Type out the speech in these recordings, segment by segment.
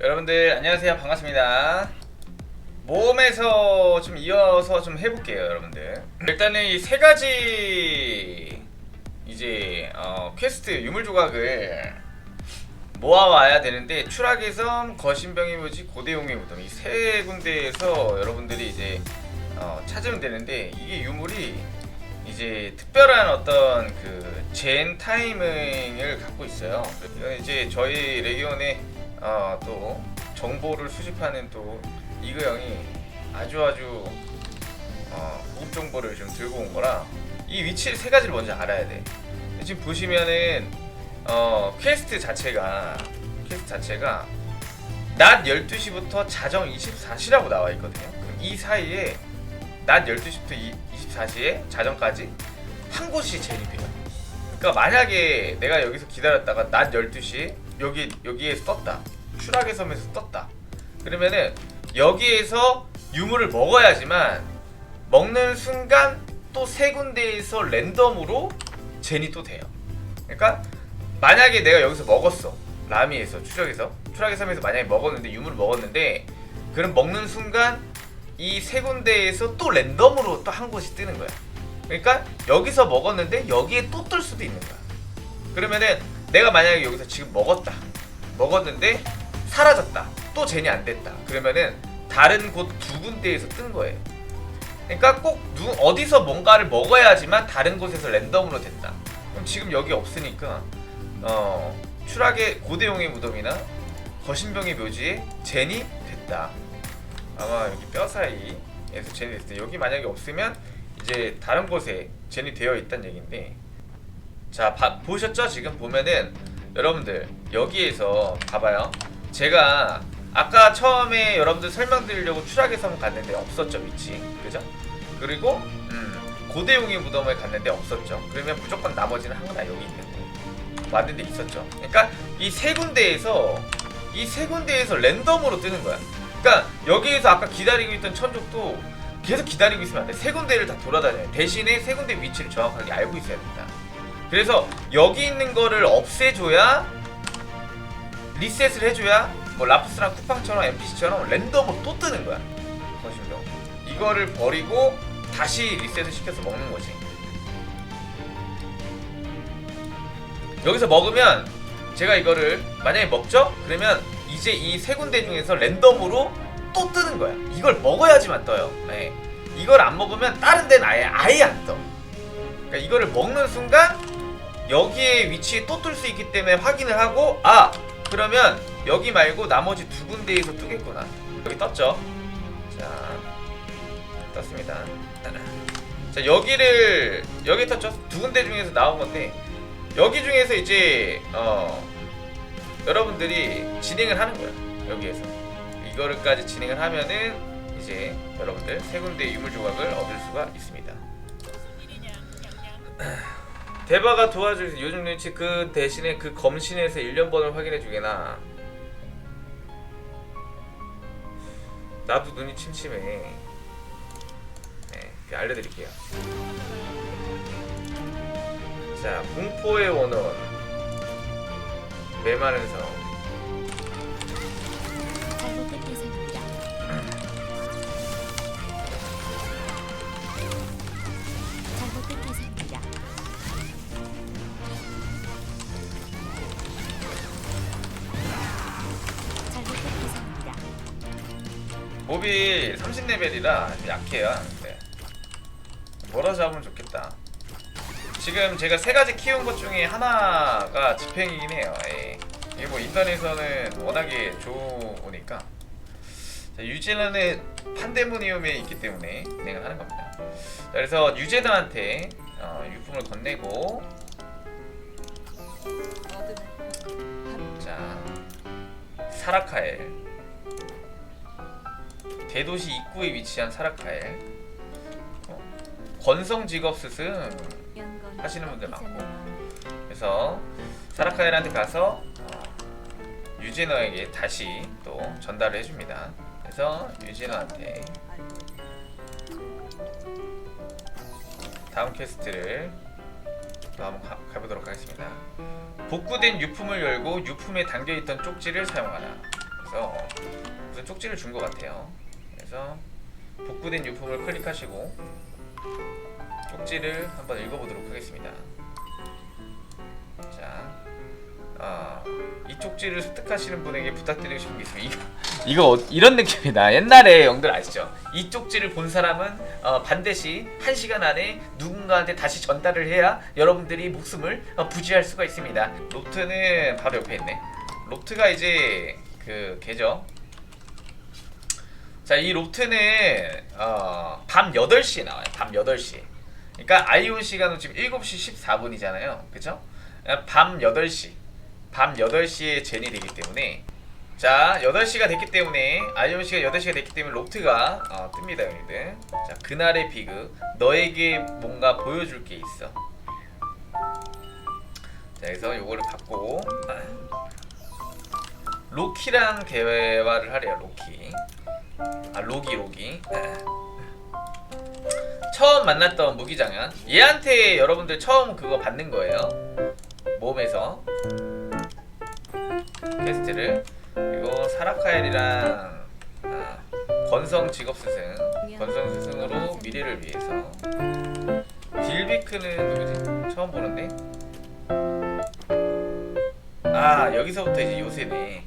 여러분들 안녕하세요. 반갑습니다. 모험에서 좀 이어서 좀 해볼게요 여러분들. 일단은 이 세 가지 이제 어, 퀘스트 유물 조각을 모아와야 되는데 추락의 섬, 거신병의 묘지, 고대용의 무덤. 이 세 군데에서 여러분들이 이제 어, 찾으면 되는데 이게 유물이 이제 특별한 어떤 그 젠 타이밍을 갖고 있어요. 이건 이제 저희 레기온의 어, 또 정보를 수집하는 또 이그 형이 아주 아주 어, 고급 정보를 좀 들고 온 거라 이 위치를 세 가지를 먼저 알아야 돼. 지금 보시면은 어, 퀘스트 자체가 퀘스트 자체가 낮 12시부터 자정 24시라고 나와 있거든요. 그럼 이 사이에 낮 12시부터 24시에 자정까지 한 곳이 제립해요. 그러니까 만약에 내가 여기서 기다렸다가 낮 12시 여기 여기에 떴다. 추락의 섬에서 떴다. 그러면은 여기에서 유물을 먹어야지만 먹는 순간 또 세 군데에서 랜덤으로 젠이 또 돼요. 그러니까 만약에 내가 여기서 먹었어. 라미에서 추적에서 추락의 섬에서 만약에 먹었는데 유물을 먹었는데 그럼 먹는 순간 이 세 군데에서 또 랜덤으로 또 한 곳이 뜨는 거야. 그러니까 여기서 먹었는데 여기에 또 뜰 수도 있는 거야. 그러면은 내가 만약에 여기서 지금 먹었다. 먹었는데 사라졌다. 또 젠이 안 됐다. 그러면은 다른 곳 두 군데에서 뜬 거예요. 그러니까 꼭 누, 어디서 뭔가를 먹어야지만 다른 곳에서 랜덤으로 된다. 그럼 지금 여기 없으니까 어, 추락의 고대용의 무덤이나 거신병의 묘지에 젠이 됐다. 아마 여기 뼈 사이에서 젠이 됐을 때 여기 만약에 없으면 이제 다른 곳에 젠이 되어 있다는 얘기인데 자 봐- 보셨죠? 지금 보면은 여러분들 여기에서 봐봐요. 제가 아까 처음에 여러분들 설명드리려고 추락의 섬 갔는데 없었죠 위치 그죠? 그리고 음, 고대용의 무덤을 갔는데 없었죠. 그러면 무조건 나머지는 항상 여기 있는 거예요. 왔는데 있었죠. 그러니까 이 세 군데에서 이 세 군데에서 랜덤으로 뜨는 거야. 그러니까 여기에서 아까 기다리고 있던 천족도 계속 기다리고 있으면 안 돼. 세 군데를 다 돌아다녀요. 대신에 세 군데 위치를 정확하게 알고 있어야 된다. 그래서 여기 있는 거를 없애줘야 리셋을 해줘야 뭐 라프스랑 쿠팡처럼 NPC처럼 랜덤으로 또 뜨는 거야. 거실로. 이거를 버리고 다시 리셋을 시켜서 먹는 거지. 여기서 먹으면 제가 이거를 만약에 먹죠? 그러면 이제 이 세 군데 중에서 랜덤으로 또 뜨는 거야. 이걸 먹어야지만 떠요. 네. 이걸 안 먹으면 다른 데는 아예 아예 안 떠. 그러니까 이거를 먹는 순간 여기에 위치에 또 뜰 수 있기 때문에 확인을 하고 아 그러면 여기 말고 나머지 두 군데에서 뜨겠구나. 여기 떴죠? 자 떴습니다. 자 여기를 여기 떴죠? 두 군데 중에서 나온 건데 여기 중에서 이제 어 여러분들이 진행을 하는 거야 여기에서 이거를까지 진행을 하면은 이제 여러분들 세 군데 유물 조각을 얻을 수가 있습니다. 대바가 도와줄 요즘 눈치 그 대신에 그 검신에서 1년번을 확인해 주게나. 나도 눈이 침침해. 네, 알려드릴게요. 자 공포의 원원. 메마른 성 몹이 30레벨이라 약해요. 네. 뭐라 잡으면 좋겠다. 지금 제가 세 가지 키운 것 중에 하나가 집행이긴 해요. 예. 이게 뭐 인터넷에서는 워낙에 좋으니까. 자, 유제나는 판데모니움에 있기 때문에 진행을 하는 겁니다. 자, 그래서 유제나한테 어, 유품을 건네고. 자 사라카엘 대도시 입구에 위치한 사라카엘 어, 건성 직업 스승 하시는 분들 많고. 그래서 사라카엘한테 가서 어, 유진어에게 다시 또 전달을 해줍니다. 그래서 유진어한테 다음 퀘스트를 또 한번 가, 가보도록 하겠습니다. 복구된 유품을 열고 유품에 담겨있던 쪽지를 사용하라. 그래서 무슨 쪽지를 준 것 같아요. 그래서 복구된 유품을 클릭하시고 쪽지를 한번 읽어보도록 하겠습니다. 자, 어, 이 쪽지를 습득하시는 분에게 부탁드리고 싶은 게 있으면 이거 어- 이런 느낌이다. 옛날에 영들 아시죠? 이 쪽지를 본 사람은 어, 반드시 한 시간 안에 누군가한테 다시 전달을 해야 여러분들이 목숨을 어, 부지할 수가 있습니다. 로트는 바로 옆에 있네. 로트가 이제 그 걔죠. 자, 이 로트는 어, 밤 8시에 나와요. 밤 8시에. 그러니까 아이온 시간은 지금 7시 14분이잖아요. 그쵸? 아, 밤 8시. 밤 8시에 젠이 되기 때문에 자, 8시가 됐기 때문에 아이온 시가 8시가 됐기 때문에 로트가 어, 뜹니다, 여러분들. 자, 그날의 비그 너에게 뭔가 보여줄 게 있어. 자, 그래서 요거를 받고 아, 로키랑 대화를 하래요, 로키. 아, 로기 로기. 처음 만났던 무기장현. 얘한테 여러분들 처음 그거 받는 거예요. 몸에서 퀘스트를 그리고 사라카엘이랑 아, 건성 직업 스승, 건성 스승으로 미래를 위해서 딜비크는 누구지? 처음 보는데. 아 여기서부터 이제 요새네.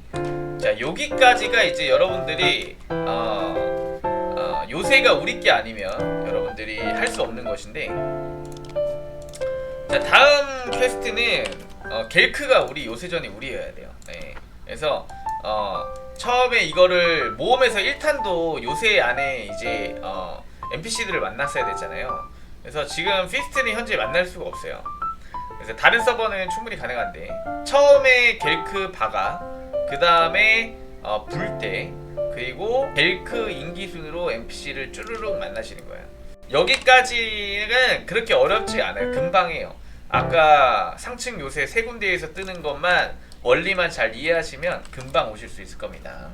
자 여기까지가 이제 여러분들이 어, 어, 요새가 우리 게 아니면 여러분들이 할 수 없는 것인데 자 다음 퀘스트는 어, 겔크가 우리 요새전이 우리여야 돼요. 네. 그래서 어, 처음에 이거를 모험에서 1탄도 요새 안에 이제 어, NPC들을 만났어야 됐잖아요. 그래서 지금 피스트는 현재 만날 수가 없어요. 그래서 다른 서버는 충분히 가능한데 처음에 겔크 바가 그 다음에 어, 불때 그리고 벨크 인기순으로 NPC를 쭈르륵 만나시는 거예요. 여기까지는 그렇게 어렵지 않아요. 금방 해요. 아까 상층 요새 세 군데에서 뜨는 것만 원리만 잘 이해하시면 금방 오실 수 있을 겁니다.